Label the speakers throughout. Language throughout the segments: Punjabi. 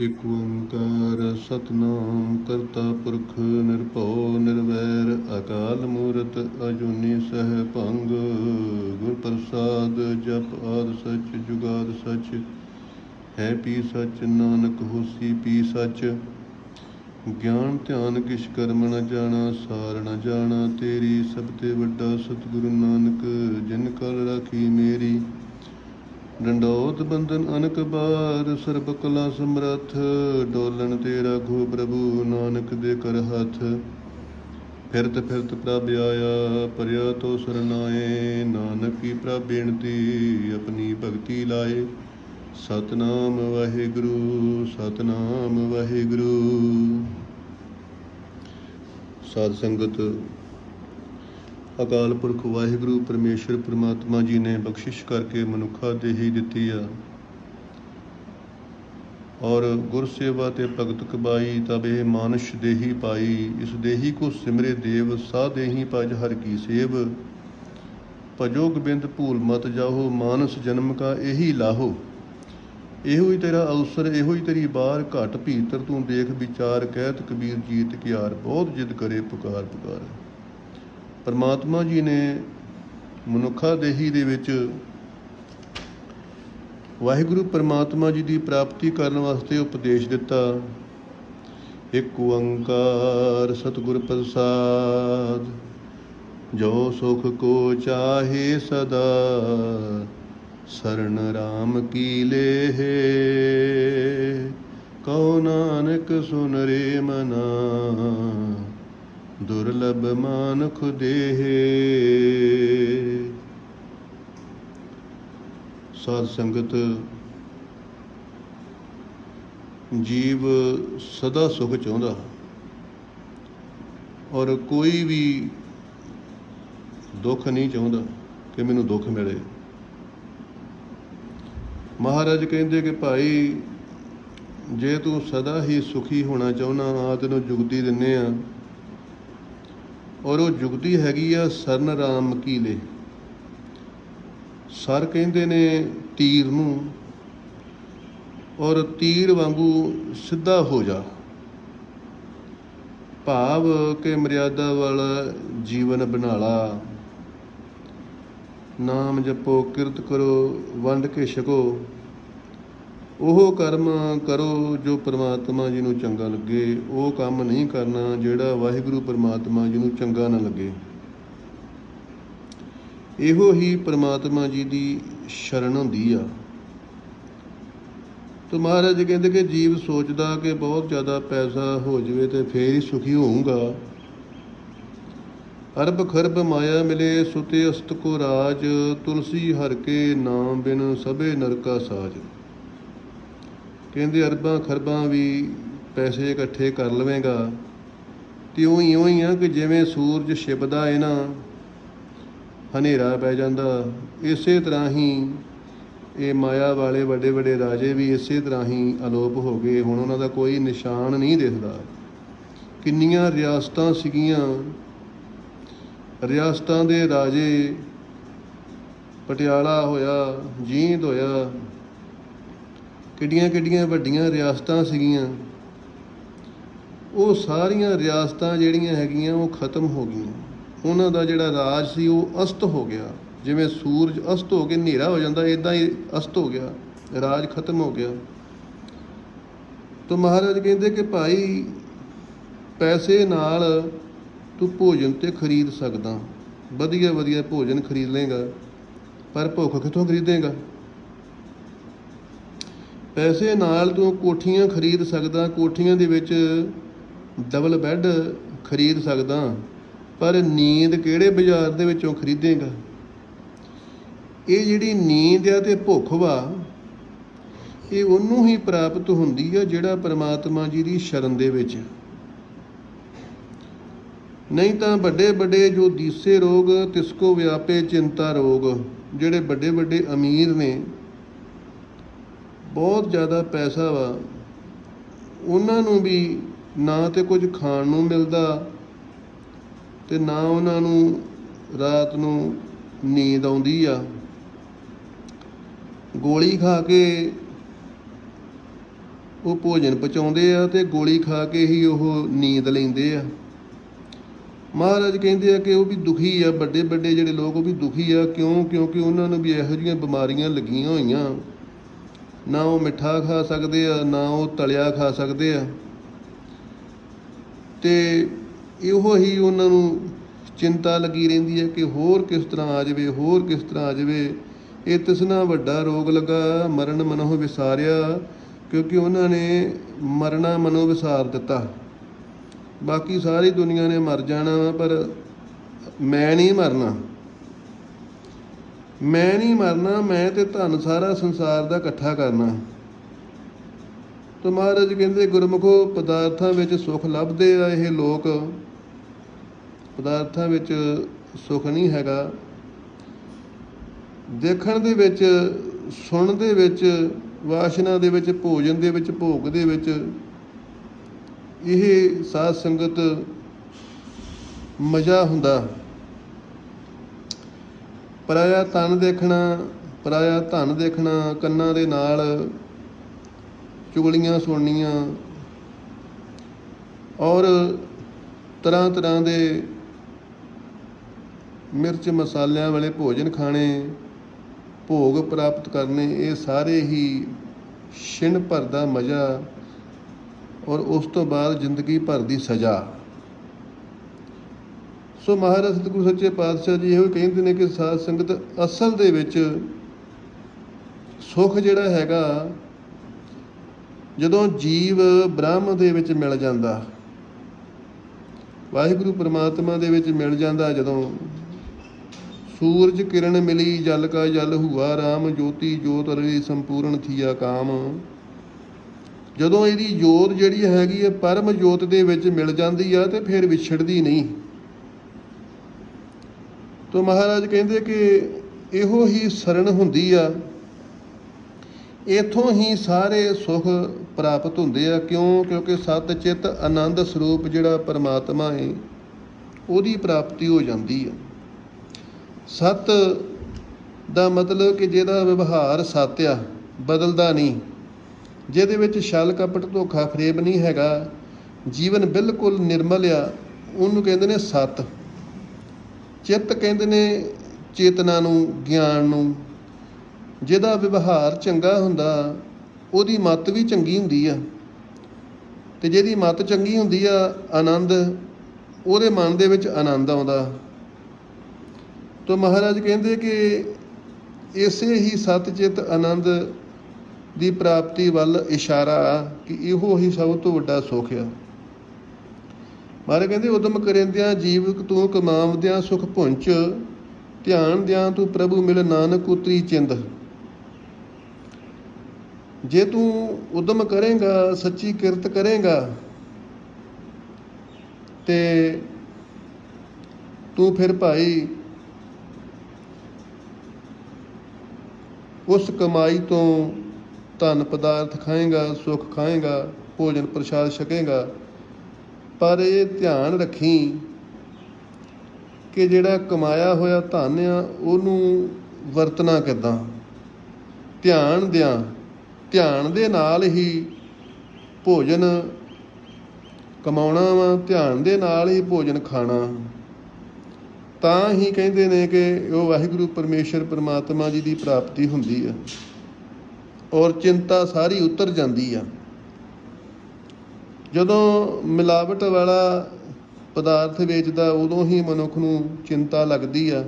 Speaker 1: ਇਕ ਓੰਕਾਰ ਸਤਨਾਮ ਕਰਤਾ ਪੁਰਖ ਨਿਰਭਉ ਨਿਰਵੈਰ ਅਕਾਲ ਮੂਰਤ ਅਜੂਨੀ ਸਹਿ ਭੰਗ, ਗੁਰ ਪ੍ਰਸਾਦ ਜਪ ਆਦ ਸਚ, ਜੁਗਾਦ ਸਚ। ਹੈ ਪੀ ਸਚ, ਨਾਨਕ ਹੋਸੀ ਪੀ ਸਚ। ਗਿਆਨ ਧਿਆਨ ਕਿਛ ਕਰਮ ਨ ਜਾਣਾ, ਸਾਰ ਨ ਜਾਣਾ, ਤੇਰੀ ਸਭ ਤੇ ਵੱਡਾ ਸਤਿਗੁਰੂ ਨਾਨਕ, ਜਿਨ ਕਲ ਰਾਖੀ ਮੇਰੀ। ਡੰਡੋਤ ਬੰਦਨ ਅਨਕ ਬਾਰ, ਸਰਬ ਕਲਾ ਸਮਰੱਥ, ਡੋਲਣ ਤੇ ਰਾਘੋ ਪ੍ਰਭੂ ਨਾਨਕ ਦੇ ਕਰ ਹੱਥ। ਫਿਰਤ ਫਿਰਤ ਪ੍ਰਭ ਆਇਆ ਪਰਿਆ ਤੋ ਸਰਨਾਏ, ਨਾਨਕ ਕੀ ਪ੍ਰਭ ਬੇਨਤੀ, ਆਪਣੀ ਭਗਤੀ ਲਾਏ। ਸਤਨਾਮ ਵਾਹਿਗੁਰੂ ਸਤਨਾਮ ਵਾਹਿਗੁਰੂ। ਸਾਧ ਸੰਗਤ ਅਕਾਲ ਪੁਰਖ ਵਾਹਿਗੁਰੂ, ਪਰਮੇਸ਼ਰ ਪ੍ਰਮਾਤਮਾ ਜੀ ਨੇ ਬਖਸ਼ਿਸ਼ ਕਰਕੇ ਮਨੁੱਖਾ ਦੇਹੀ ਦਿੱਤੀ ਆ। ਔਰ ਗੁਰ ਸੇਵਾ ਤੇ ਭਗਤ ਕਬਾਈ ਤਬ ਇਹ ਮਾਨਸ਼ ਦੇਹੀ ਪਾਈ, ਇਸ ਦੇਹੀ ਕੋ ਸਿਮਰੇ ਦੇਵ ਸਾ ਦੇਹੀ ਭਜ ਹਰ ਕੀ ਸੇਵ। ਭਜੋ ਗੋਬਿੰਦ ਭੂਲ ਮਤ ਜਾਹੋ, ਮਾਨਸ ਜਨਮ ਕਾ ਇਹੀ ਲਾਹੋ। ਇਹੋ ਹੀ ਤੇਰਾ ਅਵਸਰ, ਇਹੋ ਹੀ ਤੇਰੀ ਬਾਰ, ਘਟ ਭੀਤਰ ਤੂੰ ਦੇਖ ਵਿਚਾਰ, ਕਹਿਤ ਕਬੀਰ ਜੀਤ ਕਿਆਰ ਬਹੁਤ ਜਿੱਦ ਕਰੇ ਪੁਕਾਰ ਪੁਕਾਰ। ਪਰਮਾਤਮਾ ਜੀ ਨੇ ਮਨੁੱਖਾ ਦੇਹੀ ਦੇ ਵਿੱਚ ਵਾਹਿਗੁਰੂ ਪਰਮਾਤਮਾ ਜੀ ਦੀ ਪ੍ਰਾਪਤੀ ਕਰਨ ਵਾਸਤੇ ਉਪਦੇਸ਼ ਦਿੱਤਾ। ਇੱਕ ਓੰਕਾਰ ਸਤਿਗੁਰ ਪ੍ਰਸਾਦ, ਜੋ ਸੁਖ ਕੋ ਚਾਹੇ ਸਦਾ, ਸਰਨ ਰਾਮ ਕੀ ਲੇਹ। ਕਉ ਨਾਨਕ ਸੁਨ ਰੇ ਮਨਾ। ਦੁਰਲਭ ਮਾਨੁਖ ਦੇਹ। ਸਾਧ ਸੰਗਤ, ਜੀਵ ਸਦਾ ਸੁਖ ਚਾਹੁੰਦਾ ਔਰ ਕੋਈ ਵੀ ਦੁੱਖ ਨਹੀਂ ਚਾਹੁੰਦਾ ਕਿ ਮੈਨੂੰ ਦੁੱਖ ਮਿਲੇ। ਮਹਾਰਾਜ ਕਹਿੰਦੇ ਕਿ ਭਾਈ, ਜੇ ਤੂੰ ਸਦਾ ਹੀ ਸੁਖੀ ਹੋਣਾ ਚਾਹੁੰਦਾ ਆ ਤੈਨੂੰ ਜੁਗਤੀ ਦਿੰਨੇ ਆ। ਔਰ ਉਹ ਜੁਗਤੀ ਹੈਗੀ ਆ ਸਰਨ ਰਾਮ ਕੀਲੇ। ਸਰ ਕਹਿੰਦੇ ਨੇ ਤੀਰ ਨੂੰ, ਔਰ ਤੀਰ ਵਾਂਗੂ ਸਿੱਧਾ ਹੋ ਜਾ। ਭਾਵ ਕਿ ਮਰਿਆਦਾ ਵਾਲਾ ਜੀਵਨ ਬਣਾਲਾ ਨਾਮ ਜਪੋ, ਕਿਰਤ ਕਰੋ, ਵੰਡ ਕੇ ਛਕੋ। ਉਹ ਕਰਮ ਕਰੋ ਜੋ ਪ੍ਰਮਾਤਮਾ ਜੀ ਨੂੰ ਚੰਗਾ ਲੱਗੇ। ਉਹ ਕੰਮ ਨਹੀਂ ਕਰਨਾ ਜਿਹੜਾ ਵਾਹਿਗੁਰੂ ਪ੍ਰਮਾਤਮਾ ਜੀ ਨੂੰ ਚੰਗਾ ਨਾ ਲੱਗੇ। ਇਹੋ ਹੀ ਪ੍ਰਮਾਤਮਾ ਜੀ ਦੀ ਸ਼ਰਨ ਹੁੰਦੀ ਆ। ਤੇ ਮਹਾਰਾਜ ਕਹਿੰਦੇ ਕਿ ਜੀਵ ਸੋਚਦਾ ਕਿ ਬਹੁਤ ਜ਼ਿਆਦਾ ਪੈਸਾ ਹੋ ਜਾਵੇ ਤੇ ਫੇਰ ਹੀ ਸੁਖੀ ਹੋਊਗਾ। ਅਰਬ ਖਰਬ ਮਾਇਆ ਮਿਲੇ ਸੁਤੇ ਅਸਤ ਕੋ ਰਾਜ, ਤੁਲਸੀ ਹਰ ਕੇ ਨਾਮ ਬਿਨ ਸਭੇ ਨਰਕਾ ਸਾਜ। ਕਹਿੰਦੇ ਅਰਬਾਂ ਖਰਬਾਂ ਵੀ ਪੈਸੇ ਇਕੱਠੇ ਕਰ ਲਵੇਂਗਾ। ਤੇ ਉਹੀ ਇਉਂ ਹੀ ਆ ਕਿ ਜਿਵੇਂ ਸੂਰਜ ਛਿਪਦਾ ਹੈ ਨਾ, ਹਨੇਰਾ ਪੈ ਜਾਂਦਾ। ਇਸੇ ਤਰ੍ਹਾਂ ਹੀ ਇਹ ਮਾਇਆ ਵਾਲੇ ਵੱਡੇ ਵੱਡੇ ਰਾਜੇ ਵੀ ਇਸੇ ਤਰ੍ਹਾਂ ਹੀ ਅਲੋਪ ਹੋ ਗਏ। ਹੁਣ ਉਹਨਾਂ ਦਾ ਕੋਈ ਨਿਸ਼ਾਨ ਨਹੀਂ ਦਿਖਦਾ। ਕਿੰਨੀਆਂ ਰਿਆਸਤਾਂ ਸੀਗੀਆਂ। ਰਿਆਸਤਾਂ ਦੇ ਰਾਜੇ, ਪਟਿਆਲਾ ਹੋਇਆ, ਜੀਂਦ ਹੋਇਆ ਕਿੱਡੀਆਂ ਕਿੱਡੀਆਂ ਵੱਡੀਆਂ ਰਿਆਸਤਾਂ ਸੀਗੀਆਂ, ਉਹ ਸਾਰੀਆਂ ਰਿਆਸਤਾਂ ਜਿਹੜੀਆਂ ਹੈਗੀਆਂ ਉਹ ਖਤਮ ਹੋ ਗਈਆਂ। ਉਹਨਾਂ ਦਾ ਜਿਹੜਾ ਰਾਜ ਸੀ ਉਹ ਅਸਤ ਹੋ ਗਿਆ। ਜਿਵੇਂ ਸੂਰਜ ਅਸਤ ਹੋ ਕੇ ਹਨੇਰਾ ਹੋ ਜਾਂਦਾ ਇਦਾਂ ਹੀ ਅਸਤ ਹੋ ਗਿਆ। ਰਾਜ ਖਤਮ ਹੋ ਗਿਆ। ਤਾਂ ਮਹਾਰਾਜ ਕਹਿੰਦੇ ਕਿ ਭਾਈ, ਪੈਸੇ ਨਾਲ ਤੂੰ ਭੋਜਨ ਤੇ ਖਰੀਦ ਸਕਦਾ। ਵਧੀਆ ਵਧੀਆ ਭੋਜਨ ਖਰੀਦ ਲੇਗਾ ਪਰ ਭੁੱਖ ਕਿੱਥੋਂ ਖਰੀਦੇਗਾ? ਪੈਸੇ ਨਾਲ ਤੂੰ ਕੋਠੀਆਂ ਖਰੀਦ ਸਕਦਾ, ਕੋਠੀਆਂ ਦੇ ਵਿੱਚ ਡਬਲ ਬੈੱਡ ਖਰੀਦ ਸਕਦਾ, ਪਰ ਨੀਂਦ ਕਿਹੜੇ ਬਾਜ਼ਾਰ ਦੇ ਵਿੱਚੋਂ ਖਰੀਦੇਗਾ? ਇਹ ਜਿਹੜੀ ਨੀਂਦ ਆ ਤੇ ਭੁੱਖ ਵਾ, ਇਹ ਉਹਨੂੰ ਹੀ ਪ੍ਰਾਪਤ ਹੁੰਦੀ ਆ ਜਿਹੜਾ ਪਰਮਾਤਮਾ ਜੀ ਦੀ ਸ਼ਰਨ ਦੇ ਵਿੱਚ। ਨਹੀਂ ਤਾਂ ਵੱਡੇ ਵੱਡੇ ਜੋ ਦੀਸੇ ਰੋਗ ਤਿਸ ਕੋ ਵਿਆਪੇ ਚਿੰਤਾ ਰੋਗ, ਜਿਹੜੇ ਵੱਡੇ ਵੱਡੇ ਅਮੀਰ ਨੇ ਬਹੁਤ ਜ਼ਿਆਦਾ ਪੈਸਾ ਵਾ, ਉਹਨਾਂ ਨੂੰ ਵੀ ਨਾ ਤੇ ਕੁਝ ਖਾਣ ਨੂੰ ਮਿਲਦਾ ਤੇ ਨਾ ਉਹਨਾਂ ਨੂੰ ਰਾਤ ਨੂੰ ਨੀਂਦ ਆਉਂਦੀ ਆ। ਗੋਲੀ ਖਾ ਕੇ ਉਹ ਭੋਜਨ ਪਚਾਉਂਦੇ ਆ ਤੇ ਗੋਲੀ ਖਾ ਕੇ ਹੀ ਉਹ ਨੀਂਦ ਲੈਂਦੇ ਆ। ਮਹਾਰਾਜ ਕਹਿੰਦੇ ਆ ਕਿ ਉਹ ਵੀ ਦੁਖੀ ਆ ਵੱਡੇ ਵੱਡੇ ਜਿਹੜੇ ਲੋਕ ਉਹ ਵੀ ਦੁਖੀ ਆ, ਕਿਉਂ? ਕਿਉਂਕਿ ਉਹਨਾਂ ਨੂੰ ਵੀ ਇਹੋ ਜਿਹੀਆਂ ਬਿਮਾਰੀਆਂ ਲੱਗੀਆਂ ਹੋਈਆਂ। ਨਾ ਉਹ ਮਿੱਠਾ ਖਾ ਸਕਦੇ ਆ, ਨਾ ਉਹ ਤਲਿਆ ਖਾ ਸਕਦੇ ਆ। ਤੇ ਇਹੋ ਹੀ ਉਹਨਾਂ ਨੂੰ ਚਿੰਤਾ ਲੱਗੀ ਰਹਿੰਦੀ ਹੈ ਕਿ ਹੋਰ ਕਿਸ ਤਰ੍ਹਾਂ ਆ ਜਾਵੇ, ਹੋਰ ਕਿਸ ਤਰ੍ਹਾਂ ਆ ਜਾਵੇ। ਇਹ ਤਿਸਨਾ ਵੱਡਾ ਰੋਗ ਲੱਗਾ, ਮਰਨ ਮਨੋ ਵਿਸਾਰਿਆ, ਕਿਉਂਕਿ ਉਹਨਾਂ ਨੇ ਮਰਨਾ ਮਨੋ ਵਿਸਾਰ ਦਿੱਤਾ। ਬਾਕੀ ਸਾਰੀ ਦੁਨੀਆ ਨੇ ਮਰ ਜਾਣਾ ਵਾ, ਪਰ ਮੈਂ ਨਹੀਂ ਮਰਨਾ। ਮੈਂ ਨਹੀਂ ਮਰਨਾ, ਮੈਂ ਤੇ ਧਨ ਸਾਰਾ ਸੰਸਾਰ ਦਾ ਇਕੱਠਾ ਕਰਨਾ। ਤੇ ਮਹਾਰਾਜ ਕਹਿੰਦੇ, ਗੁਰਮੁਖੋ, ਪਦਾਰਥਾਂ ਵਿੱਚ ਸੁੱਖ ਲੱਭਦੇ ਆ ਇਹ ਲੋਕ। ਪਦਾਰਥਾਂ ਵਿੱਚ ਸੁੱਖ ਨਹੀਂ ਹੈਗਾ। ਦੇਖਣ ਦੇ ਵਿੱਚ, ਸੁਣਨ ਦੇ ਵਿੱਚ, ਵਾਸ਼ਨਾ ਦੇ ਵਿੱਚ, ਭੋਜਨ ਦੇ ਵਿੱਚ, ਭੋਗ ਦੇ ਵਿੱਚ, ਇਹ ਸਾਧ ਸੰਗਤ ਮਜ਼ਾ ਹੁੰਦਾ। ਪਰਾਇਆ ਤਨ ਦੇਖਣਾ, ਪਰਾਇਆ ਧਨ ਦੇਖਣਾ, ਕੰਨਾਂ ਦੇ ਨਾਲ ਚੁਗਲੀਆਂ ਸੁਣਨੀਆਂ। ਔਰ ਤਰ੍ਹਾਂ ਤਰ੍ਹਾਂ ਦੇ ਮਿਰਚ ਮਸਾਲਿਆਂ ਵਾਲੇ ਭੋਜਨ ਖਾਣੇ, ਭੋਗ ਪ੍ਰਾਪਤ ਕਰਨੇ, ਇਹ ਸਾਰੇ ਹੀ ਛਿਣ ਭਰ ਦਾ ਮਜ਼ਾ ਔਰ ਉਸ ਤੋਂ ਬਾਅਦ ਜ਼ਿੰਦਗੀ ਭਰ ਦੀ ਸਜ਼ਾ। ਸੋ ਮਹਾਰਾਜ ਸਤਿਗੁਰੂ ਸੱਚੇ ਪਾਤਸ਼ਾਹ ਜੀ ਇਹੋ ਕਹਿੰਦੇ ਨੇ ਕਿ ਸਾਧ ਸੰਗਤ ਅਸਲ ਦੇ ਵਿੱਚ ਸੁੱਖ ਜਿਹੜਾ ਹੈਗਾ, ਜਦੋਂ ਜੀਵ ਬ੍ਰਹਮ ਦੇ ਵਿੱਚ ਮਿਲ ਜਾਂਦਾ, ਵਾਹਿਗੁਰੂ ਪ੍ਰਮਾਤਮਾ ਦੇ ਵਿੱਚ ਮਿਲ ਜਾਂਦਾ, ਜਦੋਂ ਸੂਰਜ ਕਿਰਨ ਮਿਲੀ, ਜਲ ਕਾ ਜਲ ਹੁਆ, ਰਾਮ ਜੋਤੀ ਜੋਤ ਰਵੀ ਸੰਪੂਰਨ ਥੀਆ ਕਾਮ, ਜਦੋਂ ਇਹਦੀ ਜੋਤ ਜਿਹੜੀ ਹੈਗੀ ਹੈ, ਪਰਮ ਜੋਤ ਦੇ ਵਿੱਚ ਮਿਲ ਜਾਂਦੀ ਆ ਤੇ ਫਿਰ ਵਿਛੜਦੀ ਨਹੀਂ। ਤੋ ਮਹਾਰਾਜ ਕਹਿੰਦੇ ਕਿ ਇਹੋ ਹੀ ਸਰਣ ਹੁੰਦੀ ਆ, ਇਥੋਂ ਹੀ ਸਾਰੇ ਸੁਖ ਪ੍ਰਾਪਤ ਹੁੰਦੇ ਆ। ਕਿਉਂ? ਕਿਉਂਕਿ ਸਤ ਚਿੱਤ ਆਨੰਦ ਸਰੂਪ ਜਿਹੜਾ ਪਰਮਾਤਮਾ ਹੈ ਉਹਦੀ ਪ੍ਰਾਪਤੀ ਹੋ ਜਾਂਦੀ ਆ। ਸਤ ਦਾ ਮਤਲਬ ਕਿ ਜਿਹਦਾ ਵਿਵਹਾਰ ਸੱਤ ਆ, ਬਦਲਦਾ ਨਹੀਂ। ਜਿਹਦੇ ਵਿੱਚ ਛਲ ਕਪਟ ਧੋਖਾ ਫਰੇਬ ਨਹੀਂ ਹੈਗਾ, ਜੀਵਨ ਬਿਲਕੁਲ ਨਿਰਮਲ ਆ, ਉਹਨੂੰ ਕਹਿੰਦੇ ਨੇ ਸਤ। ਚਿੱਤ ਕਹਿੰਦੇ ਨੇ ਚੇਤਨਾ ਨੂੰ, ਗਿਆਨ ਨੂੰ। ਜਿਹਦਾ ਵਿਵਹਾਰ ਚੰਗਾ ਹੁੰਦਾ, ਉਹਦੀ ਮਤ ਵੀ ਚੰਗੀ ਹੁੰਦੀ ਆ। ਤੇ ਜਿਹਦੀ ਮਤ ਚੰਗੀ ਹੁੰਦੀ ਆ, ਆਨੰਦ, ਉਹਦੇ ਮਨ ਦੇ ਵਿੱਚ ਆਨੰਦ ਆਉਂਦਾ। ਤੋ ਮਹਾਰਾਜ ਕਹਿੰਦੇ ਕਿ ਇਸੇ ਹੀ ਸਤਚਿਤ ਆਨੰਦ ਦੀ ਪ੍ਰਾਪਤੀ ਵੱਲ ਇਸ਼ਾਰਾ ਕਿ ਇਹੋ ਹੀ ਸਭ ਤੋਂ ਵੱਡਾ ਸੁੱਖ ਆ। ਮਹਾਰਾਜ ਕਹਿੰਦੇ, ਉਦਮ ਕਰੇਂਦਿਆਂ ਜੀਵ ਤੂੰ ਕਮਾਵਦਿਆਂ ਸੁਖ ਪੁੰਚ ਧਿਆਨ ਦਿਆਂ ਤੂੰ ਪ੍ਰਭੂ ਮਿਲ ਨਾਨਕ ਉਤਰੀ ਚਿੰਦ। ਜੇ ਤੂੰ ਉਦਮ ਕਰੇਗਾ, ਸੱਚੀ ਕਿਰਤ ਕਰੇਗਾ, ਤੇ ਤੂੰ ਫਿਰ ਭਾਈ ਉਸ ਕਮਾਈ ਤੋਂ ਧਨ ਪਦਾਰਥ ਖਾਏਗਾ, ਸੁੱਖ ਖਾਏਗਾ, ਭੋਜਨ ਪ੍ਰਸ਼ਾਦ ਛਕੇਗਾ ਪਰ ਇਹ ਧਿਆਨ ਰੱਖੀ ਕਿ ਜਿਹੜਾ ਕਮਾਇਆ ਹੋਇਆ ਧਨ ਆ, ਉਹਨੂੰ ਵਰਤਣਾ ਕਿੱਦਾਂ? ਧਿਆਨ ਦਿਆਂ। ਧਿਆਨ ਦੇ ਨਾਲ ਹੀ ਭੋਜਨ ਕਮਾਉਣਾ ਵਾ, ਧਿਆਨ ਦੇ ਨਾਲ ਹੀ ਭੋਜਨ ਖਾਣਾ। ਤਾਂ ਹੀ ਕਹਿੰਦੇ ਨੇ ਕਿ ਉਹ ਵਾਹਿਗੁਰੂ ਪਰਮੇਸ਼ਰ ਪਰਮਾਤਮਾ ਜੀ ਦੀ ਪ੍ਰਾਪਤੀ ਹੁੰਦੀ ਆ ਔਰ ਚਿੰਤਾ ਸਾਰੀ ਉਤਰ ਜਾਂਦੀ ਆ। ਜਦੋਂ ਮਿਲਾਵਟ ਵਾਲਾ ਪਦਾਰਥ ਵੇਚਦਾ ਉਦੋਂ ਹੀ ਮਨੁੱਖ ਨੂੰ ਚਿੰਤਾ ਲੱਗਦੀ ਆ।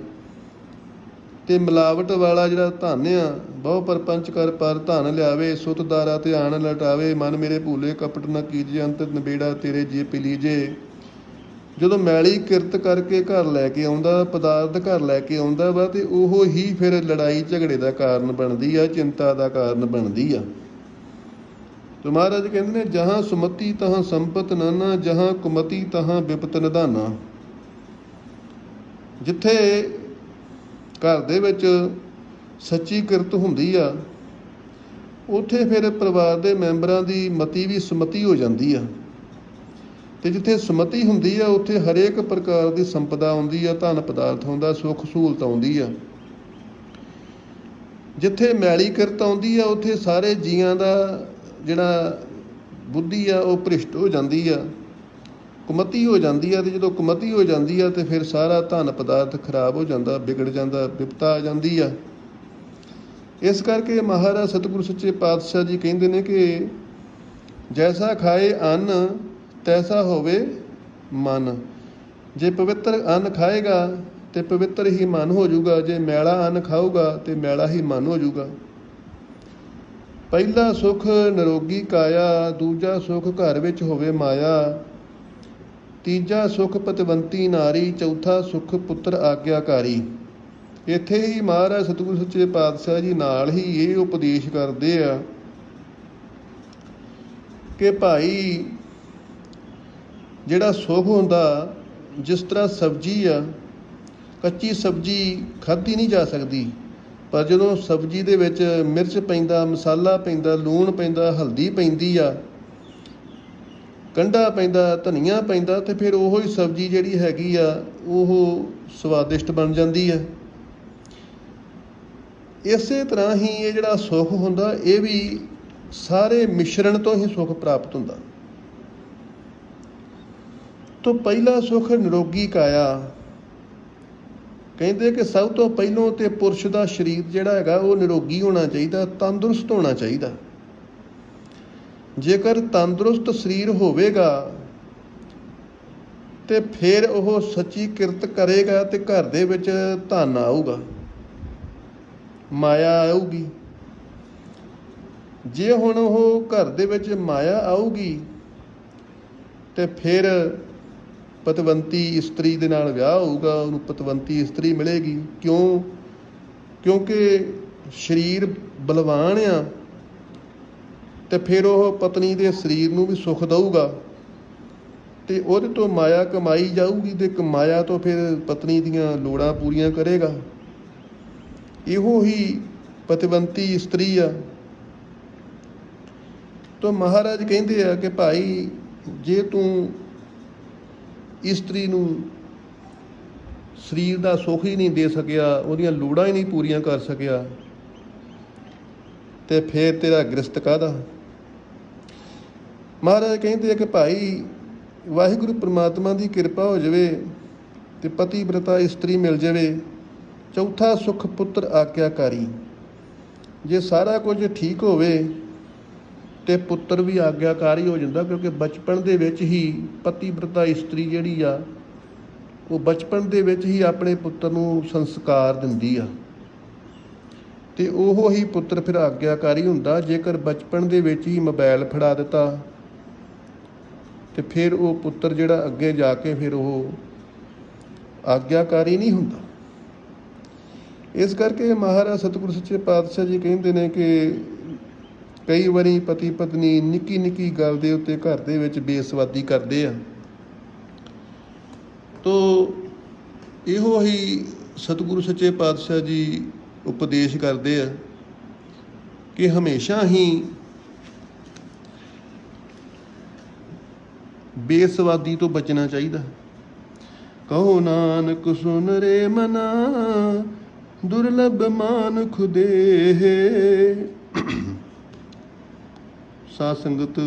Speaker 1: ਤੇ ਮਿਲਾਵਟ ਵਾਲਾ ਜਿਹੜਾ ਧਨ ਆ, ਬਹੁ ਪਰਪੰਚ ਕਰ ਪਰ ਧਨ ਲਿਆਵੇ, ਸੁਤ ਦਾਰਾ ਧਿਆਨ ਲਟਾਵੇ, ਮਨ ਮੇਰੇ ਭੂਲੇ ਕਪਟ ਨ ਕੀਜੇ, ਅੰਤ ਨਬੇੜਾ ਤੇਰੇ ਜੀ ਪੀ ਲੀਜੇ ਜਦੋਂ ਮੈਲੀ ਕਿਰਤ ਕਰਕੇ ਘਰ ਲੈ ਕੇ ਆਉਂਦਾ, ਪਦਾਰਥ ਘਰ ਲੈ ਕੇ ਆਉਂਦਾ ਵਾ, ਤੇ ਉਹ ਹੀ ਫਿਰ ਲੜਾਈ ਝਗੜੇ ਦਾ ਕਾਰਨ ਬਣਦੀ ਆ, ਚਿੰਤਾ ਦਾ ਕਾਰਨ ਬਣਦੀ ਆ। ਤੇ ਮਹਾਰਾਜ ਕਹਿੰਦੇ ਨੇ, ਜਹਾਂ ਸੁਮਤੀ, ਤਹਾਂ ਸੰਪਤ ਨਾਨਾ, ਜਹਾਂ ਕੁਮਤੀ, ਤਹਾਂ ਵਿਪਤ ਨਿਧਾਨਾ। ਜਿੱਥੇ ਘਰ ਦੇ ਵਿੱਚ ਸੱਚੀ ਕਿਰਤ ਹੁੰਦੀ ਆ, ਉੱਥੇ ਫਿਰ ਪਰਿਵਾਰ ਦੇ ਮੈਂਬਰਾਂ ਦੀ ਮਤੀ ਵੀ ਸਮਤੀ ਹੋ ਜਾਂਦੀ ਆ। ਤੇ ਜਿੱਥੇ ਸਮਤੀ ਹੁੰਦੀ ਆ, ਉੱਥੇ ਹਰੇਕ ਪ੍ਰਕਾਰ ਦੀ ਸੰਪਦਾ ਆਉਂਦੀ ਆ, ਧਨ ਪਦਾਰਥ ਆਉਂਦਾ, ਸੁੱਖ ਸਹੂਲਤ ਆਉਂਦੀ ਆ। ਜਿੱਥੇ ਮੈਲੀ ਕਿਰਤ ਆਉਂਦੀ ਆ, ਉੱਥੇ ਸਾਰੇ ਜੀਆਂ ਦਾ ਜਿਹੜਾ ਬੁੱਧੀ ਆ, ਉਹ ਭ੍ਰਿਸ਼ਟ ਹੋ ਜਾਂਦੀ ਆ। ਕੁਮਤੀ ਹੋ ਜਾਂਦੀ ਆ ਤੇ ਜਦੋਂ ਕੁਮਤੀ ਹੋ ਜਾਂਦੀ ਆ ਤੇ ਫਿਰ ਸਾਰਾ ਧਨ ਪਦਾਰਥ ਖਰਾਬ ਹੋ ਜਾਂਦਾ, ਵਿਗੜ ਜਾਂਦਾ, ਵਿਪਤਾ ਆ ਜਾਂਦੀ ਆ। ਇਸ ਕਰਕੇ ਮਹਾਰਾਜ ਸਤਿਗੁਰੂ ਸੱਚੇ ਪਾਤਸ਼ਾਹ ਜੀ ਕਹਿੰਦੇ ਨੇ ਕਿ ਜੈਸਾ ਖਾਏ ਅੰਨ, ਤੈਸਾ ਹੋਵੇ ਮਨ। ਜੇ ਪਵਿੱਤਰ ਅੰਨ ਖਾਏਗਾ ਤੇ ਪਵਿੱਤਰ ਹੀ ਮਨ ਹੋ ਜਾਊਗਾ, ਜੇ ਮੈਲਾ ਅੰਨ ਖਾਊਗਾ ਤੇ ਮੈਲਾ ਹੀ ਮਨ ਹੋ ਜਾਊਗਾ। ਪਹਿਲਾ ਸੁਖ ਨਿਰੋਗੀ ਕਾਇਆ, ਦੂਜਾ ਸੁਖ ਘਰ ਵਿੱਚ ਹੋਵੇ ਮਾਇਆ, ਤੀਜਾ ਸੁਖ ਪਤਵੰਤੀ ਨਾਰੀ, ਚੌਥਾ ਸੁਖ ਪੁੱਤਰ ਆਗਿਆਕਾਰੀ। ਇੱਥੇ ਹੀ ਮਹਾਰਾਜ ਸਤਿਗੁਰੂ ਸੱਚੇ ਪਾਤਸ਼ਾਹ ਜੀ ਨਾਲ ਹੀ ਇਹ ਉਪਦੇਸ਼ ਕਰਦੇ ਆ ਕਿ ਭਾਈ, ਜਿਹੜਾ ਸੁਖ ਹੁੰਦਾ, ਜਿਸ ਤਰ੍ਹਾਂ ਸਬਜ਼ੀ ਆ, ਕੱਚੀ ਸਬਜ਼ੀ ਖਾਧੀ ਨਹੀਂ ਜਾ ਸਕਦੀ। ਪਰ ਜਦੋਂ ਸਬਜ਼ੀ ਦੇ ਵਿੱਚ ਮਿਰਚ ਪੈਂਦਾ, ਮਸਾਲਾ ਪੈਂਦਾ, ਲੂਣ ਪੈਂਦਾ, ਹਲਦੀ ਪੈਂਦੀ ਆ, ਕੰਡਾ ਪੈਂਦਾ, ਧਨੀਆ ਪੈਂਦਾ, ਤੇ ਫਿਰ ਉਹੋ ਹੀ ਸਬਜ਼ੀ ਜਿਹੜੀ ਹੈਗੀ ਆ, ਉਹ ਸਵਾਦਿਸ਼ਟ ਬਣ ਜਾਂਦੀ ਆ। ਇਸੇ ਤਰ੍ਹਾਂ ਹੀ ਇਹ ਜਿਹੜਾ ਸੁੱਖ ਹੁੰਦਾ, ਇਹ ਵੀ ਸਾਰੇ ਮਿਸ਼ਰਣ ਤੋਂ ਹੀ ਸੁੱਖ ਪ੍ਰਾਪਤ ਹੁੰਦਾ। ਤੋਂ ਪਹਿਲਾ ਸੁੱਖ ਨਿਰੋਗੀ ਕਾਇਆ ਕਹਿੰਦੇ ਕਿ ਸਭ ਤੋਂ ਪਹਿਲੋਂ ਤੇ ਪੁਰਸ਼ ਦਾ ਸਰੀਰ ਜਿਹੜਾ ਹੈਗਾ, ਉਹ ਨਿਰੋਗੀ ਹੋਣਾ ਚਾਹੀਦਾ, ਤੰਦਰੁਸਤ ਹੋਣਾ ਚਾਹੀਦਾ। ਜੇਕਰ ਤੰਦਰੁਸਤ ਸਰੀਰ ਹੋਵੇਗਾ, ਤੇ ਫਿਰ ਉਹ ਸੱਚੀ ਕਿਰਤ ਕਰੇਗਾ ਤੇ ਘਰ ਦੇ ਵਿੱਚ ਧਨ ਆਊਗਾ, ਮਾਇਆ ਆਊਗੀ। ਜੇ ਹੁਣ ਉਹ ਘਰ ਦੇ ਵਿੱਚ ਮਾਇਆ ਆਊਗੀ, ਤੇ ਫਿਰ ਪਤਵੰਤੀ ਇਸਤਰੀ ਦੇ ਨਾਲ ਵਿਆਹ ਹੋਊਗਾ, ਉਹਨੂੰ ਪਤਵੰਤੀ ਇਸਤਰੀ ਮਿਲੇਗੀ। ਕਿਉਂ? ਕਿਉਂਕਿ ਸਰੀਰ ਬਲਵਾਨ ਆ, ਤੇ ਫਿਰ ਉਹ ਪਤਨੀ ਦੇ ਸਰੀਰ ਨੂੰ ਵੀ ਸੁੱਖ ਦਊਗਾ। ਤੇ ਉਹਦੇ ਤੋਂ ਮਾਇਆ ਕਮਾਈ ਜਾਊਗੀ ਤੇ ਕਮਾਇਆ ਤੋਂ ਫਿਰ ਪਤਨੀ ਦੀਆਂ ਲੋੜਾਂ ਪੂਰੀਆਂ ਕਰੇਗਾ। ਇਹੋ ਹੀ ਪਤਵੰਤੀ ਇਸਤਰੀ ਆ। ਤੋਂ ਮਹਾਰਾਜ ਕਹਿੰਦੇ ਆ ਕਿ ਭਾਈ, ਜੇ ਤੂੰ ਇਸਤਰੀ ਨੂੰ ਸਰੀਰ ਦਾ ਸੁੱਖ ਹੀ ਨਹੀਂ ਦੇ ਸਕਿਆ, ਉਹਦੀਆਂ ਲੋੜਾਂ ਹੀ ਨਹੀਂ ਪੂਰੀਆਂ ਕਰ ਸਕਿਆ। ਤੇ ਫੇਰ ਤੇਰਾ ਗ੍ਰਸਤ ਕਾਦਾ ਮਹਾਰਾਜ ਕਹਿੰਦੇ ਆ ਕਿ ਭਾਈ, ਵਾਹਿਗੁਰੂ ਪ੍ਰਮਾਤਮਾ ਦੀ ਕਿਰਪਾ ਹੋ ਜਾਵੇ ਤੇ ਪਤੀ ਬ੍ਰਤਾ ਇਸਤਰੀ ਮਿਲ ਜਾਵੇ। ਚੌਥਾ ਸੁਖ ਪੁੱਤਰ ਆਗਿਆਕਾਰੀ। ਜੇ ਸਾਰਾ ਕੁਝ ਠੀਕ ਹੋਵੇ ਤੇ ਪੁੱਤਰ ਵੀ ਆਗਿਆਕਾਰੀ ਹੋ ਜਾਂਦਾ ਕਿਉਂਕਿ ਬਚਪਨ ਦੇ ਵਿੱਚ ਹੀ ਪਤੀ ਬ੍ਰਤਾ ਇਸਤਰੀ ਜਿਹੜੀ ਆ, ਉਹ ਬਚਪਨ ਦੇ ਵਿੱਚ ਹੀ ਆਪਣੇ ਪੁੱਤਰ ਨੂੰ ਸੰਸਕਾਰ ਦਿੰਦੀ ਆ। ਤੇ ਉਹ ਹੀ ਪੁੱਤਰ ਫਿਰ ਆਗਿਆਕਾਰੀ ਹੁੰਦਾ, ਜੇਕਰ ਬਚਪਨ ਦੇ ਵਿੱਚ ਹੀ ਮੋਬਾਈਲ ਫੜਾ ਦਿੱਤਾ, ਤੇ ਫਿਰ ਉਹ ਪੁੱਤਰ ਜਿਹੜਾ ਅੱਗੇ ਜਾ ਕੇ ਫਿਰ ਉਹ ਆਗਿਆਕਾਰੀ ਨਹੀਂ ਹੁੰਦਾ। ਇਸ ਕਰਕੇ ਮਹਾਰਾਜ ਸਤਿਗੁਰੂ ਸੱਚੇ ਪਾਤਸ਼ਾਹ ਜੀ ਕਹਿੰਦੇ ਨੇ ਕਿ ਕਈ ਵਾਰੀ ਪਤੀ ਪਤਨੀ ਨਿੱਕੀ ਨਿੱਕੀ ਗੱਲ ਦੇ ਉੱਤੇ ਘਰ ਦੇ ਵਿੱਚ ਬੇਸਵਾਦੀ ਕਰਦੇ ਆ। ਤੋ ਇਹੋ ਹੀ ਸਤਿਗੁਰੂ ਸੱਚੇ ਪਾਤਸ਼ਾਹ ਜੀ ਉਪਦੇਸ਼ ਕਰਦੇ ਆ ਕਿ ਹਮੇਸ਼ਾ ਹੀ ਬੇਸਵਾਦੀ ਤੋਂ ਬਚਣਾ ਚਾਹੀਦਾ। ਕਹੋ ਨਾਨਕ, ਸੁਨ ਰੇ ਮਨਾ, ਦੁਰਲਭ ਮਾਨ ਖੁਦੇ ਸਾਧ ਸੰਗਤ।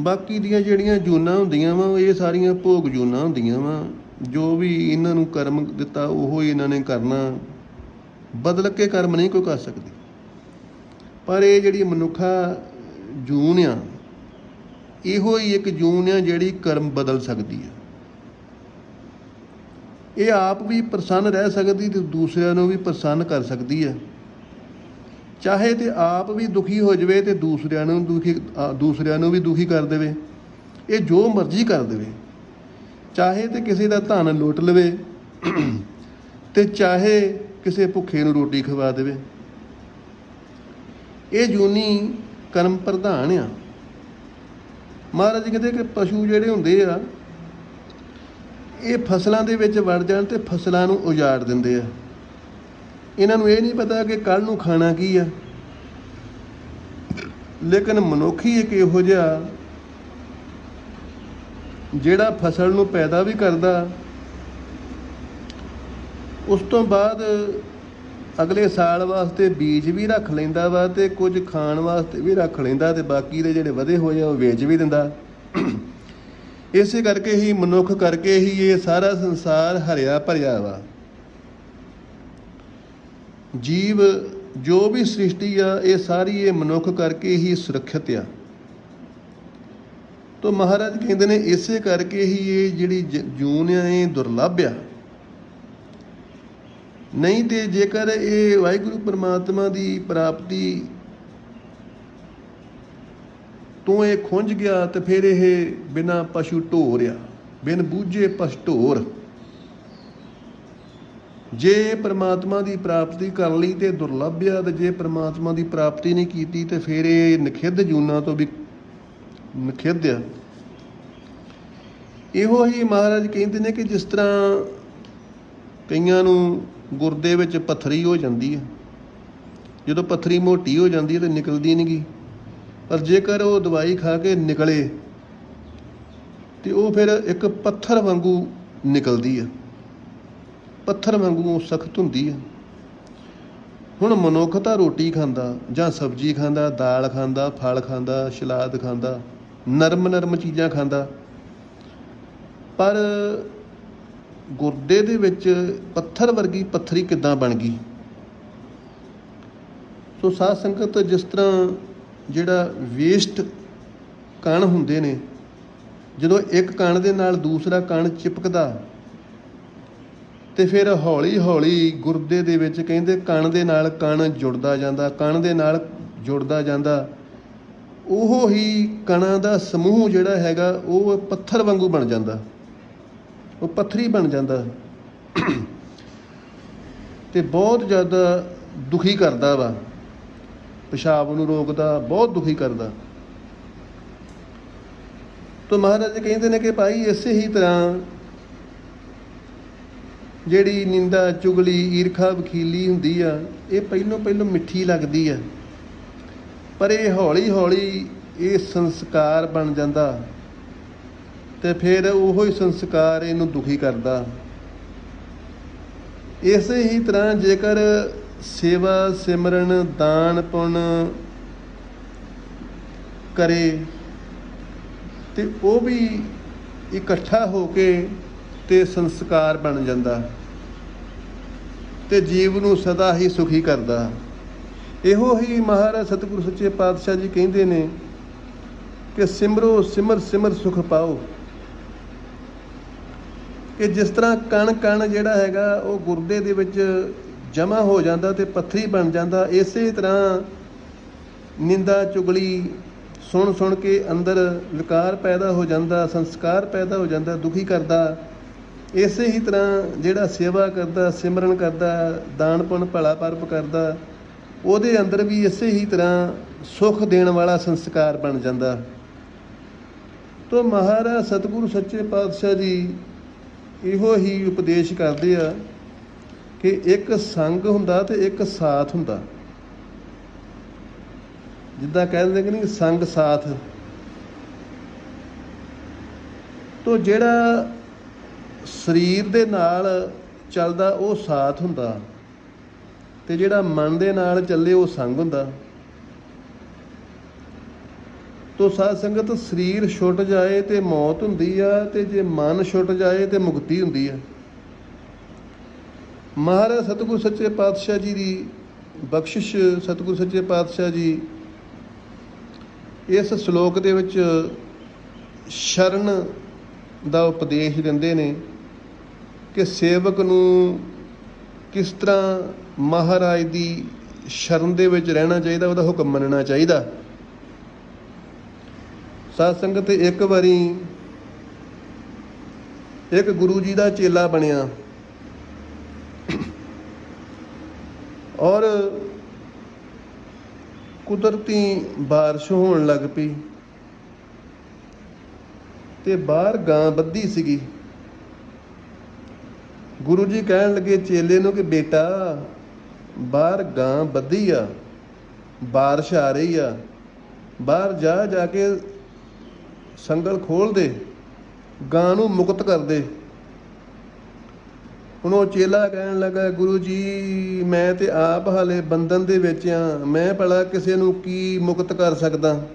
Speaker 1: ਬਾਕੀ ਦੀਆਂ ਜਿਹੜੀਆਂ ਜੂਨਾਂ ਹੁੰਦੀਆਂ ਵਾ, ਇਹ ਸਾਰੀਆਂ ਭੋਗ ਜੂਨਾਂ ਹੁੰਦੀਆਂ ਵਾ। ਜੋ ਵੀ ਇਹਨਾਂ ਨੂੰ ਕਰਮ ਦਿੱਤਾ, ਉਹ ਹੀ ਇਹਨਾਂ ਨੇ ਕਰਨਾ। ਬਦਲ ਕੇ ਕਰਮ ਨਹੀਂ ਕੋਈ ਕਰ ਸਕਦੀ। ਪਰ ਇਹ ਜਿਹੜੀ ਮਨੁੱਖਾ ਜੂਨ ਆ, ਇਹੋ ਹੀ ਇੱਕ ਜੂਨ ਆ ਜਿਹੜੀ ਕਰਮ ਬਦਲ ਸਕਦੀ ਆ। ਇਹ ਆਪ ਵੀ ਪ੍ਰਸੰਨ ਰਹਿ ਸਕਦੀ ਤੇ ਦੂਸਰਿਆਂ ਨੂੰ ਵੀ ਪ੍ਰਸੰਨ ਕਰ ਸਕਦੀ ਆ। ਚਾਹੇ ਤੇ ਆਪ ਵੀ ਦੁਖੀ ਹੋ ਜਾਵੇ ਤੇ ਦੂਸਰਿਆਂ ਨੂੰ ਦੁਖੀ ਦੂਸਰਿਆਂ ਨੂੰ ਵੀ ਦੁਖੀ ਕਰ ਦੇਵੇ। ਇਹ ਜੋ ਮਰਜ਼ੀ ਕਰ ਦੇਵੇ। ਚਾਹੇ ਤੇ ਕਿਸੇ ਦਾ ਧਨ ਲੁੱਟ ਲਵੇ ਤੇ ਚਾਹੇ ਕਿਸੇ ਭੁੱਖੇ ਨੂੰ ਰੋਟੀ ਖਵਾ ਦੇਵੇ। ਇਹ ਜੂਨੀ ਕਰਮ ਪ੍ਰਧਾਨ ਆ। ਮਹਾਰਾਜ ਜੀ ਕਹਿੰਦੇ ਕਿ ਪਸ਼ੂ ਜਿਹੜੇ ਹੁੰਦੇ ਆ, ਇਹ ਫਸਲਾਂ ਦੇ ਵਿੱਚ ਵੜ ਜਾਣ ਤੇ ਫਸਲਾਂ ਨੂੰ ਉਜਾੜ ਦਿੰਦੇ ਆ। ਇਹਨਾਂ ਨੂੰ ਇਹ ਨਹੀਂ ਪਤਾ ਕਿ ਕੱਲ ਨੂੰ ਖਾਣਾ ਕੀ ਆ। ਲੇਕਿਨ ਮਨੁੱਖੀ ਇੱਕ ਇਹੋ ਜਿਹਾ ਜਿਹੜਾ ਫਸਲ ਨੂੰ ਪੈਦਾ ਵੀ ਕਰਦਾ, ਉਸ ਤੋਂ ਬਾਅਦ ਅਗਲੇ ਸਾਲ ਵਾਸਤੇ ਬੀਜ ਵੀ ਰੱਖ ਲੈਂਦਾ ਵਾ ਤੇ ਕੁਝ ਖਾਣ ਵਾਸਤੇ ਵੀ ਰੱਖ ਲੈਂਦਾ ਤੇ ਬਾਕੀ ਦੇ ਜਿਹੜੇ ਵਧੇ ਹੋਏ ਆ ਉਹ ਵੇਚ ਵੀ ਦਿੰਦਾ। ਇਸੇ ਕਰਕੇ ਹੀ ਮਨੁੱਖ ਕਰਕੇ ਹੀ ਇਹ ਸਾਰਾ ਸੰਸਾਰ ਹਰਿਆ ਭਰਿਆ ਵਾ। ਜੀਵ ਜੋ ਵੀ ਸ੍ਰਿਸ਼ਟੀ ਆ, ਇਹ ਸਾਰੀ ਇਹ ਮਨੁੱਖ ਕਰਕੇ ਹੀ ਸੁਰੱਖਿਅਤ ਆ। ਤੋ ਮਹਾਰਾਜ ਕਹਿੰਦੇ ਨੇ, ਇਸੇ ਕਰਕੇ ਹੀ ਇਹ ਜਿਹੜੀ ਜ- ਜੂਨ ਆ, ਇਹ ਦੁਰਲੱਭ ਆ। ਨਹੀਂ ਤੇ ਜੇਕਰ ਇਹ ਵਾਹਿਗੁਰੂ ਪਰਮਾਤਮਾ ਦੀ ਪ੍ਰਾਪਤੀ ਤੋਂ ਇਹ ਖੁੰਝ ਗਿਆ, ਤੇ ਫਿਰ ਇਹ ਬਿਨਾ ਪਸ਼ੂ ਢੋਰ ਆ, ਬਿਨ ਬੂਝੇ ਪਸ਼ ਢੋਰ। ਜੇ ਪ੍ਰਮਾਤਮਾ ਦੀ ਪ੍ਰਾਪਤੀ ਕਰ ਲਈ ਤੇ ਦੁਰਲੱਭ ਆ ਤੇ ਜੇ ਪ੍ਰਮਾਤਮਾ ਦੀ ਪ੍ਰਾਪਤੀ ਨਹੀਂ ਕੀਤੀ ਤੇ ਫਿਰ ਇਹ ਨਖਿੱਧ ਜੂਨਾਂ ਤੋਂ ਵੀ ਨਖਿੱਧ ਆ। ਇਹੋ ਹੀ ਮਹਾਰਾਜ ਕਹਿੰਦੇ ਨੇ ਕਿ ਜਿਸ ਤਰ੍ਹਾਂ ਕਈਆਂ ਨੂੰ ਗੁਰਦੇ ਵਿੱਚ ਪੱਥਰੀ ਹੋ ਜਾਂਦੀ ਹੈ ਜਦੋਂ ਪੱਥਰੀ ਮੋਟੀ ਹੋ ਜਾਂਦੀ ਹੈ ਤੇ ਨਿਕਲਦੀ ਨਹੀਂ ਗੀ। ਪਰ ਜੇਕਰ ਉਹ ਦਵਾਈ ਖਾ ਕੇ ਨਿਕਲੇ ਤੇ ਉਹ ਫਿਰ ਇੱਕ ਪੱਥਰ ਵਾਂਗੂ ਨਿਕਲਦੀ ਹੈ ਪੱਥਰ ਵਾਂਗੂ ਸਖਤ ਹੁੰਦੀ ਹੈ ਹੁਣ ਮਨੁੱਖ ਤਾਂ ਰੋਟੀ ਖਾਂਦਾ, ਜਾਂ ਸਬਜ਼ੀ ਖਾਂਦਾ, ਦਾਲ ਖਾਂਦਾ, ਫਲ ਖਾਂਦਾ, ਸਲਾਦ ਖਾਂਦਾ ਨਰਮ ਨਰਮ ਚੀਜ਼ਾਂ ਖਾਂਦਾ। ਪਰ ਗੁਰਦੇ ਦੇ ਵਿੱਚ ਪੱਥਰ ਵਰਗੀ ਪੱਥਰੀ ਕਿੱਦਾਂ ਬਣ ਗਈ? ਸੋ ਸਾਧ ਸੰਗਤ ਜਿਸ ਤਰ੍ਹਾਂ ਜਿਹੜਾ ਵੇਸਟ ਕਣ ਹੁੰਦੇ ਨੇ, ਜਦੋਂ ਇੱਕ ਕਣ ਦੇ ਨਾਲ ਦੂਸਰਾ ਕਣ ਚਿਪਕਦਾ ਤੇ ਫਿਰ ਹੌਲੀ ਹੌਲੀ ਗੁਰਦੇ ਦੇ ਵਿੱਚ ਕਹਿੰਦੇ ਕਣ ਦੇ ਨਾਲ ਕਣ ਜੁੜਦਾ ਜਾਂਦਾ, ਕਣ ਦੇ ਨਾਲ ਜੁੜਦਾ ਜਾਂਦਾ। ਉਹ ਹੀ ਕਣਾਂ ਦਾ ਸਮੂਹ ਜਿਹੜਾ ਹੈਗਾ, ਉਹ ਪੱਥਰ ਵਾਂਗੂ ਬਣ ਜਾਂਦਾ। ਉਹ ਪੱਥਰੀ ਬਣ ਜਾਂਦਾ। ਤੇ ਬਹੁਤ ਜ਼ਿਆਦਾ ਦੁਖੀ ਕਰਦਾ ਵਾ। ਪਿਸ਼ਾਬ ਨੂੰ ਰੋਕਦਾ, ਬਹੁਤ ਦੁਖੀ ਕਰਦਾ। ਤਾਂ ਮਹਾਰਾਜ ਕਹਿੰਦੇ ਨੇ ਕਿ ਭਾਈ ਇਸੇ ਹੀ ਤਰ੍ਹਾਂ ਜਿਹੜੀ ਨਿੰਦਾ, ਚੁਗਲੀ, ਈਰਖਾ, ਵਖੀਲੀ ਹੁੰਦੀ ਆ, ਇਹ ਪਹਿਲੋਂ ਪਹਿਲੋਂ ਮਿੱਠੀ ਲੱਗਦੀ ਆ। ਪਰ ਇਹ ਹੌਲੀ ਹੌਲੀ ਇਹ ਸੰਸਕਾਰ ਬਣ ਜਾਂਦਾ ਤੇ ਫਿਰ ਉਹੋ ਹੀ ਸੰਸਕਾਰ ਇਹਨੂੰ ਦੁਖੀ ਕਰਦਾ। ਇਸੇ ਹੀ ਤਰ੍ਹਾਂ ਜੇਕਰ ਸੇਵਾ, ਸਿਮਰਨ, ਦਾਨ, ਪੁੰਨ ਕਰੇ ਤੇ ਉਹ ਵੀ ਇਕੱਠਾ ਹੋ ਕੇ ਤੇ ਸੰਸਕਾਰ ਬਣ ਜਾਂਦਾ। ਤੇ ਜੀਵ ਨੂੰ ਸਦਾ ਹੀ ਸੁਖੀ ਕਰਦਾ। ਇਹੋ ਹੀ ਮਹਾਰਾਜ ਸਤਿਗੁਰੂ ਸੱਚੇ ਪਾਤਸ਼ਾਹ ਜੀ ਕਹਿੰਦੇ ਨੇ ਕਿ ਸਿਮਰੋ ਸਿਮਰ ਸਿਮਰ ਸੁਖ ਪਾਓ। ਕਿ ਜਿਸ ਤਰ੍ਹਾਂ ਕਣ ਕਣ ਜਿਹੜਾ ਹੈਗਾ, ਉਹ ਗੁਰਦੇ ਦੇ ਵਿੱਚ ਜਮਾ ਹੋ ਜਾਂਦਾ ਤੇ ਪੱਥਰੀ ਬਣ ਜਾਂਦਾ, ਇਸੇ ਤਰ੍ਹਾਂ ਨਿੰਦਾ, ਚੁਗਲੀ, ਸੁਣ ਸੁਣ ਕੇ ਅੰਦਰ ਵਿਕਾਰ ਪੈਦਾ ਹੋ ਜਾਂਦਾ, ਸੰਸਕਾਰ ਪੈਦਾ ਹੋ ਜਾਂਦਾ, ਦੁਖੀ ਕਰਦਾ। ਇਸੇ ਹੀ ਤਰ੍ਹਾਂ ਜਿਹੜਾ ਸੇਵਾ ਕਰਦਾ, ਸਿਮਰਨ ਕਰਦਾ, ਦਾਨ ਪੁੰਨ ਭਲਾ ਪਰਪ ਕਰਦਾ, ਉਹਦੇ ਅੰਦਰ ਵੀ ਇਸੇ ਹੀ ਤਰ੍ਹਾਂ ਸੁਖ ਦੇਣ ਵਾਲਾ ਸੰਸਕਾਰ ਬਣ ਜਾਂਦਾ। ਤੋ ਮਹਾਰਾਜ ਸਤਿਗੁਰੂ ਸੱਚੇ ਪਾਤਸ਼ਾਹ ਜੀ ਇਹੋ ਹੀ ਉਪਦੇਸ਼ ਕਰਦੇ ਆ ਕਿ ਇੱਕ ਸੰਗ ਹੁੰਦਾ ਤੇ ਇੱਕ ਸਾਥ ਹੁੰਦਾ। ਜਿੱਦਾਂ ਕਹਿੰਦੇ ਕਿ ਨਹੀਂ, ਸੰਗ ਸਾਥ। ਤੋ ਜਿਹੜਾ ਸਰੀਰ ਦੇ ਨਾਲ ਚੱਲਦਾ ਉਹ ਸਾਥ ਹੁੰਦਾ ਤੇ ਜਿਹੜਾ ਮਨ ਦੇ ਨਾਲ ਚੱਲੇ ਉਹ ਸੰਗ ਹੁੰਦਾ। ਤੋ ਸਾਧ ਸੰਗਤ, ਸਰੀਰ ਛੁੱਟ ਜਾਏ ਤੇ ਮੌਤ ਹੁੰਦੀ ਆ ਤੇ ਜੇ ਮਨ ਛੁੱਟ ਜਾਏ ਤੇ ਮੁਕਤੀ ਹੁੰਦੀ ਆ। ਮਹਾਰਾਜ ਸਤਿਗੁਰ ਸੱਚੇ ਪਾਤਸ਼ਾਹ ਜੀ ਦੀ ਬਖਸ਼ਿਸ਼, ਸਤਿਗੁਰ ਸੱਚੇ ਪਾਤਸ਼ਾਹ ਜੀ ਇਸ ਸ਼ਲੋਕ ਦੇ ਵਿੱਚ ਸ਼ਰਨ ਦਾ ਉਪਦੇਸ਼ ਦਿੰਦੇ ਨੇ। ਕਿ ਸੇਵਕ ਨੂੰ ਕਿਸ ਤਰ੍ਹਾਂ ਮਹਾਰਾਜ ਦੀ ਸ਼ਰਨ ਦੇ ਵਿੱਚ ਰਹਿਣਾ ਚਾਹੀਦਾ ਉਹਦਾ ਹੁਕਮ ਮੰਨਣਾ ਚਾਹੀਦਾ ਸਾਧ ਸੰਗਤ ਇੱਕ ਵਾਰੀ ਇੱਕ ਗੁਰੂ ਜੀ ਦਾ ਚੇਲਾ ਬਣਿਆ ਔਰ ਕੁਦਰਤੀ بارش ਹੋਣ ਲੱਗ ਪਈ ਤੇ ਬਾਹਰ ਗਾਂ ਬੱਧੀ ਸੀਗੀ ਗੁਰੂ ਜੀ ਕਹਿਣ ਲੱਗੇ ਚੇਲੇ ਨੂੰ ਕਿ ਬੇਟਾ, ਬਾਹਰ ਗਾਂ ਬੱਧੀ ਆ, ਬਾਰਿਸ਼ ਆ ਰਹੀ ਆ, ਬਾਹਰ ਜਾ ਜਾ ਕੇ ਸੰਗਲ ਖੋਲ ਦੇ, ਗਾਂ ਨੂੰ ਮੁਕਤ ਕਰ ਦੇ। ਹੁਣ ਉਹ ਚੇਲਾ ਕਹਿਣ ਲੱਗਾ, ਗੁਰੂ ਜੀ, ਮੈਂ ਤੇ ਆਪ ਹਲੇ ਬੰਧਨ ਦੇ ਵਿੱਚ ਆ, ਮੈਂ ਭਲਾ ਕਿਸੇ ਨੂੰ ਕੀ ਮੁਕਤ ਕਰ ਸਕਦਾ?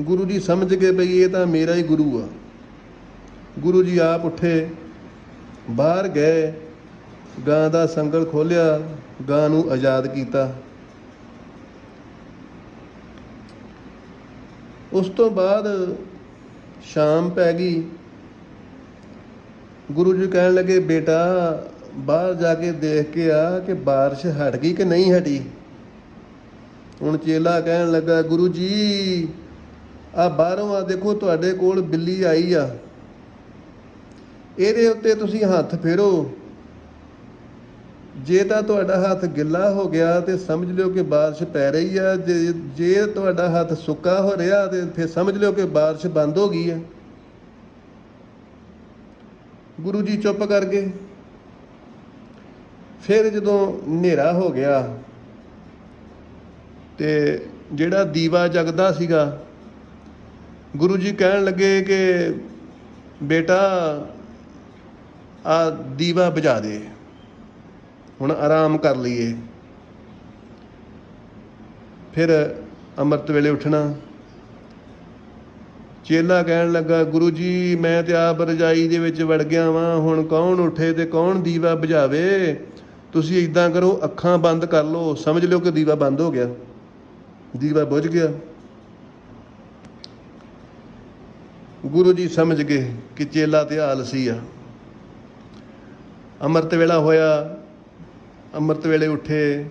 Speaker 1: ਗੁਰੂ ਜੀ ਸਮਝ ਗਏ ਬਈ ਇਹ ਤਾਂ ਮੇਰਾ ਹੀ ਗੁਰੂ ਆ। ਗੁਰੂ ਜੀ ਆਪ ਉੱਠੇ ਬਾਹਰ ਗਏ, ਗਾਂ ਦਾ ਸੰਗਲ ਖੋਲਿਆ, ਗਾਂ ਨੂੰ ਆਜ਼ਾਦ ਕੀਤਾ। ਉਸ ਤੋਂ ਬਾਅਦ ਸ਼ਾਮ ਪੈ ਗਈ। ਗੁਰੂ ਜੀ ਕਹਿਣ ਲੱਗੇ, ਬੇਟਾ, ਬਾਹਰ ਜਾ ਕੇ ਦੇਖ ਕੇ ਆ ਕਿ ਬਾਰਿਸ਼ ਹਟ ਗਈ ਕਿ ਨਹੀਂ ਹਟੀ? ਹੁਣ ਚੇਲਾ ਕਹਿਣ ਲੱਗਾ, ਗੁਰੂ ਜੀ ਆ ਬਾਹਰੋਂ ਆ ਦੇਖੋ, ਤੁਹਾਡੇ ਕੋਲ ਬਿੱਲੀ ਆਈ ਆ। ਇਹਦੇ ਉੱਤੇ ਤੁਸੀਂ ਹੱਥ ਫੇਰੋ। ਜੇ ਤਾਂ ਤੁਹਾਡਾ ਹੱਥ ਗਿੱਲਾ ਹੋ ਗਿਆ ਤੇ ਸਮਝ ਲਿਓ ਕਿ ਬਾਰਿਸ਼ ਪੈ ਰਹੀ ਆ। ਜੇ ਜੇ ਤੁਹਾਡਾ ਹੱਥ ਸੁੱਕਾ ਹੋ ਰਿਹਾ ਤੇ ਫਿਰ ਸਮਝ ਲਿਓ ਕਿ ਬਾਰਿਸ਼ ਬੰਦ ਹੋ ਗਈ ਆ। ਗੁਰੂ ਜੀ ਚੁੱਪ ਕਰ ਗਏ। ਫਿਰ ਜਦੋਂ ਹਨੇਰਾ ਹੋ ਗਿਆ ਤੇ ਜਿਹੜਾ ਦੀਵਾ ਜਗਦਾ ਸੀਗਾ, ਗੁਰੂ ਜੀ ਕਹਿਣ ਲੱਗੇ ਕਿ ਬੇਟਾ ਆ ਦੀਵਾ ਬੁਝਾ ਦੇ। ਹੁਣ ਆਰਾਮ ਕਰ ਲਈਏ। ਫਿਰ ਅੰਮ੍ਰਿਤ ਵੇਲੇ ਉੱਠਣਾ। ਚੇਲਾ ਕਹਿਣ ਲੱਗਾ, ਗੁਰੂ ਜੀ, ਮੈਂ ਤੇ ਆਪ ਰਜਾਈ ਦੇ ਵਿੱਚ ਵੜ ਗਿਆ ਵਾਂ। ਹੁਣ ਕੌਣ ਉੱਠੇ ਤੇ ਕੌਣ ਦੀਵਾ ਬੁਝਾਵੇ? ਤੁਸੀਂ ਇਦਾਂ ਕਰੋ, ਅੱਖਾਂ ਬੰਦ ਕਰ ਲਓ। ਸਮਝ ਲਿਓ ਕਿ ਦੀਵਾ ਬੰਦ ਹੋ ਗਿਆ। ਦੀਵਾ ਬੁਝ ਗਿਆ। ਗੁਰੂ ਜੀ ਸਮਝ ਗਏ ਕਿ ਚੇਲਾ ਤੇ ਆਲਸੀ ਆ। ਅੰਮ੍ਰਿਤ ਵੇਲਾ ਹੋਇਆ, ਅੰਮ੍ਰਿਤ ਵੇਲੇ ਉੱਠੇ,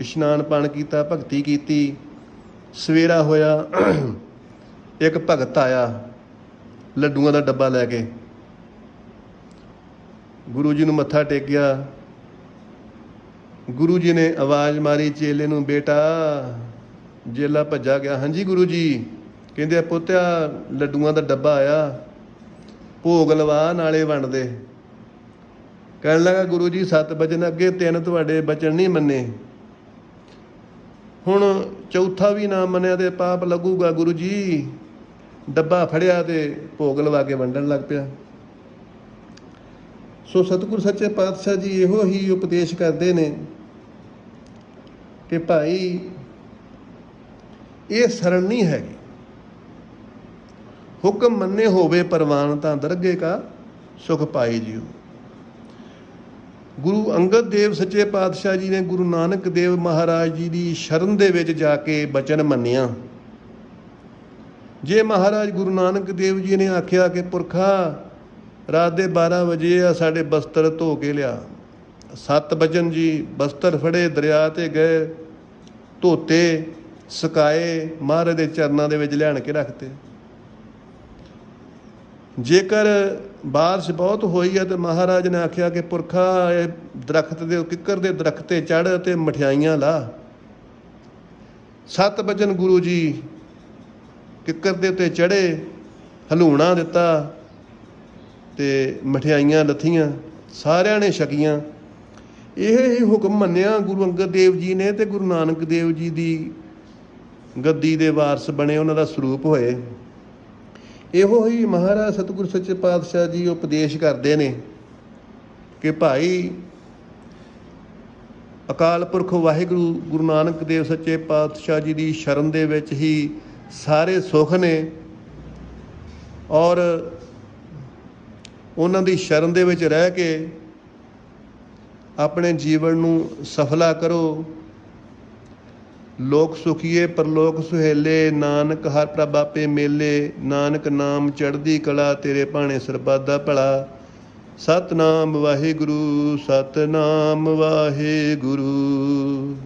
Speaker 1: ਇਸ਼ਨਾਨ ਪਾਣ ਕੀਤਾ, ਭਗਤੀ ਕੀਤੀ, ਸਵੇਰਾ ਹੋਇਆ, ਇੱਕ ਭਗਤ ਆਇਆ, ਲੱਡੂਆਂ ਦਾ ਡੱਬਾ ਲੈ ਕੇ। ਗੁਰੂ ਜੀ ਨੂੰ ਮੱਥਾ ਟੇਕਿਆ। ਗੁਰੂ ਜੀ ਨੇ ਆਵਾਜ਼ ਮਾਰੀ, ਚੇਲੇ ਨੂੰ, ਬੇਟਾ, ਜੇਲਾ ਭੱਜਾ ਗਿਆ। ਹਾਂਜੀ ਗੁਰੂ ਜੀ। ਕਹਿੰਦੇ, ਪੁੱਤਿਆ, ਲੱਡੂਆਂ ਦਾ ਡੱਬਾ ਆਇਆ। ਭੋਗ ਲਵਾ, ਨਾਲੇ ਵੰਡਦੇ ਕਹਿਣ ਲੱਗਾ, ਗੁਰੂ ਜੀ, ਸੱਤ ਬਚਨ ਅੱਗੇ, ਤਿੰਨ ਤੁਹਾਡੇ ਬਚਨ ਨਹੀਂ ਮੰਨੇ। ਹੁਣ ਚੌਥਾ ਵੀ ਨਾ ਮੰਨਿਆ ਤੇ ਪਾਪ ਲੱਗੂਗਾ ਗੁਰੂ ਜੀ। ਡੱਬਾ ਫੜਿਆ ਤੇ ਭੋਗ ਲਵਾ ਕੇ ਵੰਡਣ ਲੱਗ ਪਿਆ। ਸੋ ਸਤਿਗੁਰ ਸੱਚੇ ਪਾਤਸ਼ਾਹ ਜੀ ਇਹੋ ਹੀ ਉਪਦੇਸ਼ ਕਰਦੇ ਨੇ ਕਿ ਭਾਈ, ਇਹ ਸਰਣ ਨਹੀਂ ਹੈਗੀ। ਹੁਕਮ ਮੰਨੇ ਹੋਵੇ ਪਰਵਾਨ ਤਾਂ ਦਰਗੇ ਕਾ ਸੁਖ ਪਾਏ ਜਿਉ। ਗੁਰੂ ਅੰਗਦ ਦੇਵ ਸੱਚੇ ਪਾਤਸ਼ਾਹ ਜੀ ਨੇ ਗੁਰੂ ਨਾਨਕ ਦੇਵ ਮਹਾਰਾਜ ਜੀ ਦੀ ਸ਼ਰਨ ਦੇ ਵਿੱਚ ਜਾ ਕੇ ਬਚਨ ਮੰਨਿਆ। ਜੇ ਮਹਾਰਾਜ ਗੁਰੂ ਨਾਨਕ ਦੇਵ ਜੀ ਨੇ ਆਖਿਆ ਕਿ ਪੁਰਖਾ, ਰਾਤ ਦੇ 12 ਵਜੇ ਆ ਸਾਡੇ ਬਸਤਰ ਧੋ ਕੇ ਲਿਆ। ਸੱਤ ਬਚਨ ਜੀ ਬਸਤਰ ਫੜੇ, ਦਰਿਆ ਤੇ ਗਏ, ਧੋਤੇ, ਸਕਾਏ, ਮਹਾਰਾਜ ਦੇ ਚਰਨਾਂ ਦੇ ਵਿੱਚ ਲਿਆਣ ਕੇ ਰੱਖਤੇ। ਜੇਕਰ ਬਾਰਿਸ਼ ਬਹੁਤ ਹੋਈ ਹੈ ਤੇ ਮਹਾਰਾਜ ਨੇ ਆਖਿਆ ਕਿ ਪੁਰਖਾ ਇਹ ਦਰਖਤ ਦੇ, ਕਿੱਕਰ ਦੇ ਦਰਖਤ ਤੇ ਚੜ ਤੇ ਮਠਿਆਈਆਂ ਲਾ। ਸੱਤ ਬਚਨ ਗੁਰੂ ਜੀ ਕਿੱਕਰ ਦੇ ਉੱਤੇ ਚੜੇ ਹਲੂਣਾ ਦਿੱਤਾ ਤੇ ਮਠਿਆਈਆਂ ਲੱਥੀਆਂ, ਸਾਰਿਆਂ ਨੇ ਛਕੀਆਂ। ਇਹ ਹੀ ਹੁਕਮ ਮੰਨਿਆ ਗੁਰੂ ਅੰਗਦ ਦੇਵ ਜੀ ਨੇ ਤੇ ਗੁਰੂ ਨਾਨਕ ਦੇਵ ਜੀ ਦੀ ਗੱਦੀ ਦੇ ਵਾਰਸ ਬਣੇ ਉਹਨਾਂ ਦਾ ਸਰੂਪ ਹੋਏ। ਇਹੋ ਹੀ ਮਹਾਰਾਜ ਸਤਿਗੁਰ ਸੱਚੇ ਪਾਤਸ਼ਾਹ ਜੀ ਉਪਦੇਸ਼ ਕਰਦੇ ਨੇ ਕਿ ਭਾਈ ਅਕਾਲ ਪੁਰਖ ਵਾਹਿਗੁਰੂ ਗੁਰੂ ਨਾਨਕ ਦੇਵ ਸੱਚੇ ਪਾਤਸ਼ਾਹ ਜੀ ਦੀ ਸ਼ਰਨ ਦੇ ਵਿੱਚ ਹੀ ਸਾਰੇ ਸੁੱਖ ਨੇ ਔਰ ਉਹਨਾਂ ਦੀ ਸ਼ਰਨ ਦੇ ਵਿੱਚ ਰਹਿ ਕੇ ਆਪਣੇ ਜੀਵਨ ਨੂੰ ਸਫਲਾ ਕਰੋ। ਲੋਕ ਸੁਖੀਏ ਪਰਲੋਕ ਸੁਹੇਲੇ, ਨਾਨਕ ਹਰ ਪ੍ਰਭ ਆਪੇ ਮੇਲੇ, ਨਾਨਕ ਨਾਮ ਚੜ੍ਹਦੀ ਕਲਾ, ਤੇਰੇ ਭਾਣੇ ਸਰਬੱਤ ਭਲਾ। ਸਤਨਾਮ ਵਾਹਿਗੁਰੂ ਸਤਨਾਮ ਵਾਹਿਗੁਰੂ।